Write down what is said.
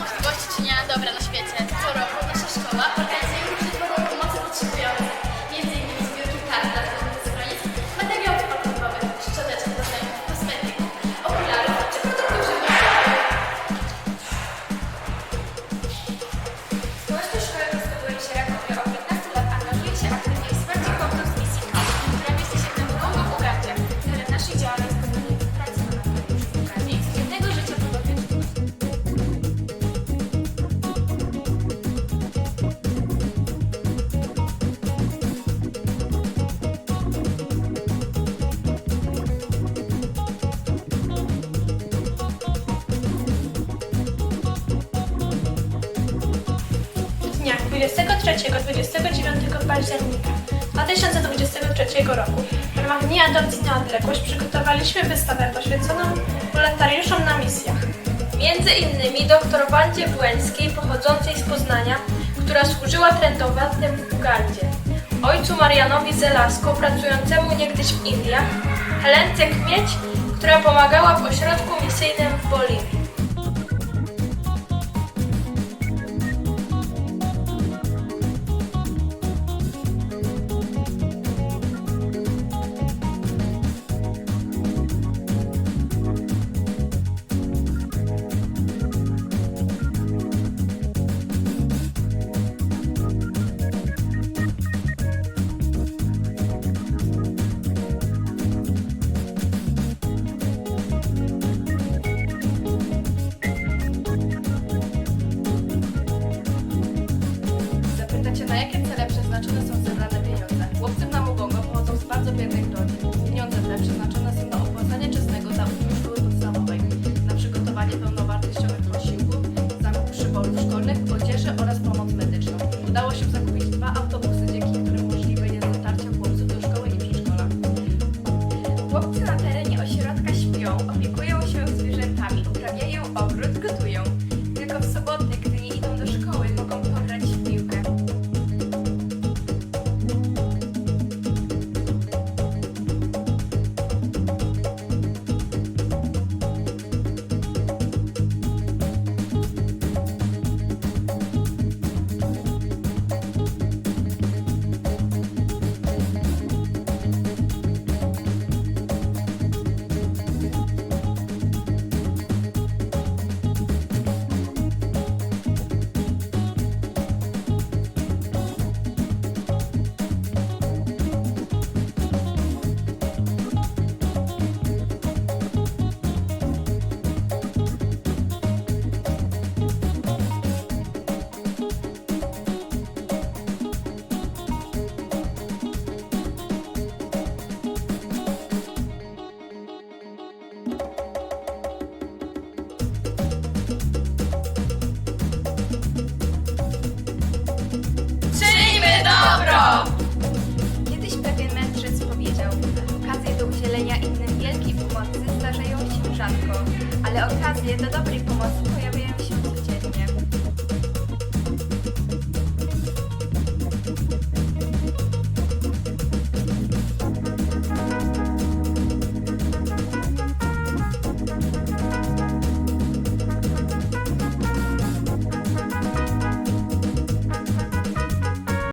Gosto tinha a dnia 23-29 października 2023 roku w ramach Dni Adopcji na Odległość przygotowaliśmy wystawę poświęconą wolontariuszom na misjach. Między innymi dr Wandzie Błęckiej pochodzącej z Poznania, która służyła trendowatem w Ugandzie, ojcu Marianowi Zelasko pracującemu niegdyś w Indiach, Helence Kmieć, która pomagała w ośrodku misyjnym w Boliwii. na Насправді, це добрі помазку.